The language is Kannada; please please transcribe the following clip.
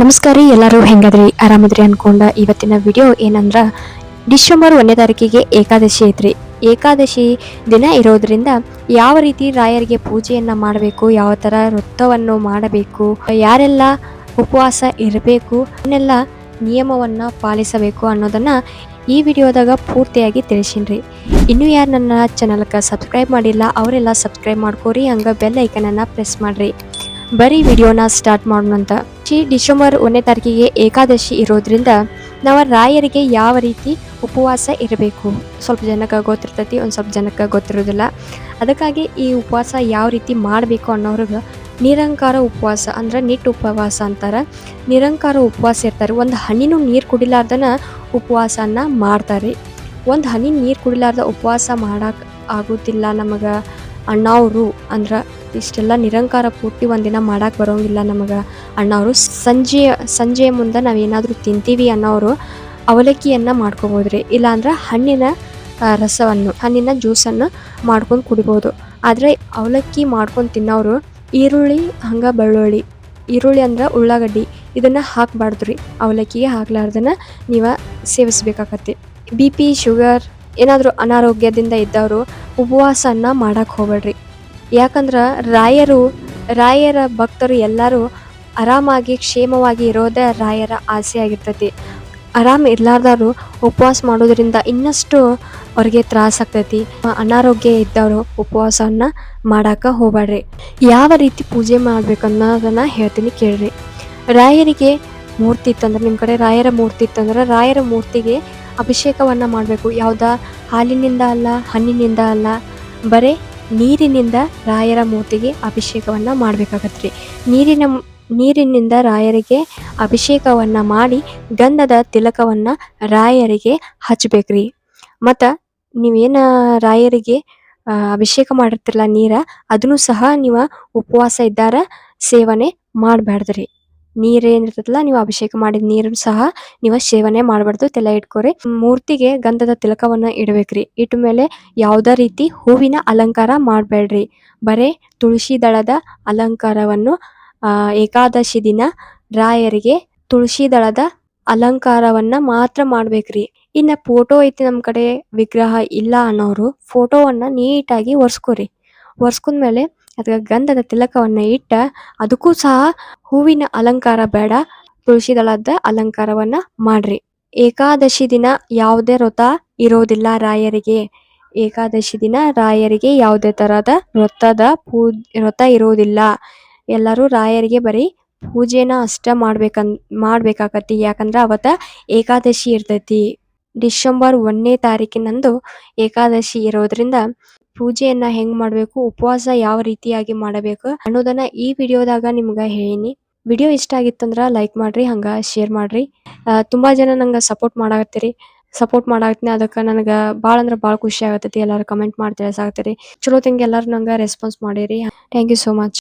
ನಮಸ್ಕಾರ ರೀ, ಎಲ್ಲರೂ ಹೆಂಗದ್ರಿ? ಆರಾಮದ್ರಿ ಅನ್ಕೊಂಡ ಇವತ್ತಿನ ವಿಡಿಯೋ ಏನಂದ್ರೆ, ಡಿಸೆಂಬರ್ ಒಂದನೇ ತಾರೀಕಿಗೆ ಏಕಾದಶಿ ಐತ್ರಿ. ಏಕಾದಶಿ ದಿನ ಇರೋದ್ರಿಂದ ಯಾವ ರೀತಿ ರಾಯರಿಗೆ ಪೂಜೆಯನ್ನು ಮಾಡಬೇಕು, ಯಾವ ಥರ ವೃತ್ತವನ್ನು ಮಾಡಬೇಕು, ಯಾರೆಲ್ಲ ಉಪವಾಸ ಇರಬೇಕು ಅನ್ನೆಲ್ಲ ನಿಯಮವನ್ನು ಪಾಲಿಸಬೇಕು ಅನ್ನೋದನ್ನು ಈ ವಿಡಿಯೋದಾಗ ಪೂರ್ತಿಯಾಗಿ ತಿಳಿಸಿನ್ರಿ. ಇನ್ನೂ ಯಾರು ನನ್ನ ಚಾನಲ್ಗೆ ಸಬ್ಸ್ಕ್ರೈಬ್ ಮಾಡಿಲ್ಲ, ಅವರೆಲ್ಲ ಸಬ್ಸ್ಕ್ರೈಬ್ ಮಾಡ್ಕೋರಿ, ಹಂಗೆ ಬೆಲ್ ಐಕನನ್ನು ಪ್ರೆಸ್ ಮಾಡಿರಿ. ಬರೀ ವಿಡಿಯೋನ ಸ್ಟಾರ್ಟ್ ಮಾಡೋಣಂತ. ಈ ಡಿಸೆಂಬರ್ ಒಂದನೇ ತಾರೀಕಿಗೆ ಏಕಾದಶಿ ಇರೋದ್ರಿಂದ ನಾವು ರಾಯರಿಗೆ ಯಾವ ರೀತಿ ಉಪವಾಸ ಇರಬೇಕು? ಸ್ವಲ್ಪ ಜನಕ್ಕೆ ಗೊತ್ತಿರ್ತೈತಿ, ಒಂದು ಸ್ವಲ್ಪ ಜನಕ್ಕೆ ಗೊತ್ತಿರೋದಿಲ್ಲ. ಅದಕ್ಕಾಗಿ ಈ ಉಪವಾಸ ಯಾವ ರೀತಿ ಮಾಡಬೇಕು ಅನ್ನೋರಿಗೆ ನಿರಂಕಾರ ಉಪವಾಸ ಅಂದ್ರೆ ನಿಟ್ಟು ಉಪವಾಸ ಅಂತಾರೆ. ನಿರಂಕಾರ ಉಪವಾಸ ಇರ್ತಾರೆ. ಒಂದು ಹಣ್ಣಿನೂ ನೀರು ಕುಡಿಲಾರ್ದನ ಉಪವಾಸನ ಮಾಡ್ತಾರೆ. ಒಂದು ಹನಿ ನೀರು ಕುಡಿಲಾರ್ದ ಉಪವಾಸ ಮಾಡಕ್ಕೆ ಆಗೋದಿಲ್ಲ ನಮಗೆ. ಅಣ್ಣಾವರು ಅಂದ್ರೆ ಇಷ್ಟೆಲ್ಲ ನಿರಂಕಾರ ಪೂರ್ತಿ ಒಂದಿನ ಮಾಡಕ್ಕೆ ಬರೋಂಗಿಲ್ಲ ನಮಗೆ. ಅಣ್ಣವರು ಸಂಜೆ ಸಂಜೆಯ ಮುಂದೆ ನಾವೇನಾದರೂ ತಿಂತೀವಿ ಅನ್ನೋರು ಅವಲಕ್ಕಿಯನ್ನು ಮಾಡ್ಕೋಬೋದ್ರಿ. ಇಲ್ಲಾಂದ್ರೆ ಹಣ್ಣಿನ ರಸವನ್ನು, ಹಣ್ಣಿನ ಜ್ಯೂಸನ್ನು ಮಾಡ್ಕೊಂಡು ಕುಡಿಬೋದು. ಆದರೆ ಅವಲಕ್ಕಿ ಮಾಡ್ಕೊಂಡು ತಿನ್ನೋರು ಈರುಳ್ಳಿ, ಹಂಗೆ ಬೆಳ್ಳುಳ್ಳಿ, ಈರುಳ್ಳಿ ಅಂದ್ರೆ ಉಳ್ಳಾಗಡ್ಡಿ ಇದನ್ನು ಹಾಕಬಾರ್ದು ರೀ ಅವಲಕ್ಕಿಗೆ ಹಾಕ್ಲಾರ್ದನ್ನ ನೀವು ಸೇವಿಸ್ಬೇಕಾಗತ್ತೆ ಬಿ ಪಿ, ಶುಗರ್ ಏನಾದರೂ ಅನಾರೋಗ್ಯದಿಂದ ಇದ್ದವರು ಉಪವಾಸನ ಮಾಡಕ್ಕೆ ಹೋಗ್ಬೇಡ್ರಿ. ಯಾಕಂದ್ರೆ ರಾಯರು, ರಾಯರ ಭಕ್ತರು ಎಲ್ಲರೂ ಆರಾಮಾಗಿ, ಕ್ಷೇಮವಾಗಿ ಇರೋದೇ ರಾಯರ ಆಸೆ ಆಗಿರ್ತೈತಿ. ಆರಾಮ್ ಇರ್ಲಾರ್ದವರು ಉಪವಾಸ ಮಾಡೋದ್ರಿಂದ ಇನ್ನಷ್ಟು ಅವ್ರಿಗೆ ತ್ರಾಸ ಆಗ್ತೈತಿ. ಅನಾರೋಗ್ಯ ಇದ್ದವರು ಉಪವಾಸವನ್ನು ಮಾಡಾಕ ಹೋಗ್ಬೇಡ್ರಿ ಯಾವ ರೀತಿ ಪೂಜೆ ಮಾಡ್ಬೇಕು ಅನ್ನೋದನ್ನ ಹೇಳ್ತೀನಿ ಕೇಳ್ರಿ. ರಾಯರಿಗೆ ಮೂರ್ತಿ ಇತ್ತಂದ್ರೆ ನಿಮ್ಮ ಕಡೆ ರಾಯರ ಮೂರ್ತಿ ಇತ್ತಂದ್ರೆ, ರಾಯರ ಮೂರ್ತಿಗೆ ಅಭಿಷೇಕವನ್ನ ಮಾಡಬೇಕು. ಯಾವುದ? ಹಾಲಿನಿಂದ ಅಲ್ಲ, ಹಣ್ಣಿನಿಂದ ಅಲ್ಲ, ಬರೀ ನೀರಿನಿಂದ ರಾಯರ ಮೂರ್ತಿಗೆ ಅಭಿಷೇಕವನ್ನ ಮಾಡ್ಬೇಕಾಗತ್ರಿ. ನೀರಿನ ನೀರಿನಿಂದ ರಾಯರಿಗೆ ಅಭಿಷೇಕವನ್ನ ಮಾಡಿ ಗಂಧದ ತಿಲಕವನ್ನು ರಾಯರಿಗೆ ಹಚ್ಬೇಕ್ರಿ. ಮತ್ತು ನೀವೇನು ರಾಯರಿಗೆ ಅಭಿಷೇಕ ಮಾಡಿರ್ತಿರಲ್ಲ ನೀರ, ಅದನ್ನು ಸಹ ನೀವು ಉಪವಾಸ ಇದ್ದಾರ, ಸೇವನೆ ಮಾಡಬಾರ್ದ್ರಿ ನೀರೇನಿರ್ತದಲ್ಲ ನೀವು ಅಭಿಷೇಕ ಮಾಡಿದ ನೀರನ್ನು ಸಹ ನೀವು ಸೇವನೆ ಮಾಡಬಾರ್ದು, ತಲೆ ಇಟ್ಕೋರಿ. ಮೂರ್ತಿಗೆ ಗಂಧದ ತಿಲಕವನ್ನ ಇಡಬೇಕ್ರಿ. ಇಟ್ಟ ಮೇಲೆ ಯಾವುದೇ ರೀತಿ ಹೂವಿನ ಅಲಂಕಾರ ಮಾಡಬೇಡ್ರಿ. ಬರೇ ತುಳಸಿ ದಳದ ಅಲಂಕಾರವನ್ನು ಏಕಾದಶಿ ದಿನ ರಾಯರಿಗೆ ತುಳಸಿ ದಳದ ಅಲಂಕಾರವನ್ನ ಮಾತ್ರ ಮಾಡ್ಬೇಕ್ರಿ. ಇನ್ನ ಫೋಟೋ ಐತಿ ನಮ್ ಕಡೆ, ವಿಗ್ರಹ ಇಲ್ಲ ಅನ್ನೋರು ಫೋಟೋವನ್ನ ನೀಟಾಗಿ ಒರ್ಸ್ಕೊರಿ. ಒರ್ಸ್ಕೊಂಡ್ಮೇಲೆ ಅದಕ್ಕೆ ಗಂಧದ ತಿಲಕವನ್ನ ಇಟ್ಟ ಅದಕ್ಕೂ ಸಹ ಹೂವಿನ ಅಲಂಕಾರ ಬೇಡ, ತುಳಸಿ ದಳದ ಅಲಂಕಾರವನ್ನ ಮಾಡ್ರಿ. ಏಕಾದಶಿ ದಿನ ಯಾವುದೇ ವ್ರತ ಇರೋದಿಲ್ಲ ರಾಯರಿಗೆ. ಏಕಾದಶಿ ದಿನ ರಾಯರಿಗೆ ಯಾವುದೇ ತರಹದ ವ್ರತದ ಪೂ, ವ್ರತ ಇರೋದಿಲ್ಲ. ಎಲ್ಲರೂ ರಾಯರಿಗೆ ಬರೀ ಪೂಜೆನ ಅಷ್ಟ ಮಾಡ್ಬೇಕನ್ ಮಾಡ್ಬೇಕಾಗತ್ತಿ ಯಾಕಂದ್ರ ಅವತ್ತ ಏಕಾದಶಿ ಇರ್ತೈತಿ. ಡಿಸೆಂಬರ್ ಒಂದನೇ ತಾರೀಕಿನಂದು ಏಕಾದಶಿ ಇರೋದ್ರಿಂದ ಪೂಜೆಯನ್ನ ಹೆಂಗ್ ಮಾಡ್ಬೇಕು, ಉಪವಾಸ ಯಾವ ರೀತಿಯಾಗಿ ಮಾಡಬೇಕು ಅನ್ನೋದನ್ನ ಈ ವಿಡಿಯೋದಾಗ ನಿಮ್ಗ ಹೇಳಿನಿ. ವಿಡಿಯೋ ಇಷ್ಟ ಆಗಿತ್ತಂದ್ರ ಲೈಕ್ ಮಾಡ್ರಿ, ಹಂಗ ಶೇರ್ ಮಾಡ್ರಿ. ತುಂಬಾ ಜನ ನಂಗೆ ಸಪೋರ್ಟ್ ಮಾಡಾಕತ್ತೀರಿ. ಸಪೋರ್ಟ್ ಮಾಡಾಕತ್ತೀನಿ, ಅದಕ್ಕೆ ನನಗೆ ಭಾಳ ಅಂದ್ರೆ ಭಾಳ ಖುಷಿ ಆಗತ್ತೈತಿ. ಎಲ್ಲರೂ ಕಮೆಂಟ್ ಮಾಡಿ ತಿಳಿಸಾಕತ್ತೀರಿ. ಚಲೋ ತಿಂಗೆ ಎಲ್ಲರೂ ನಂಗೆ ರೆಸ್ಪಾನ್ಸ್ ಮಾಡಿರಿ. Thank you so much.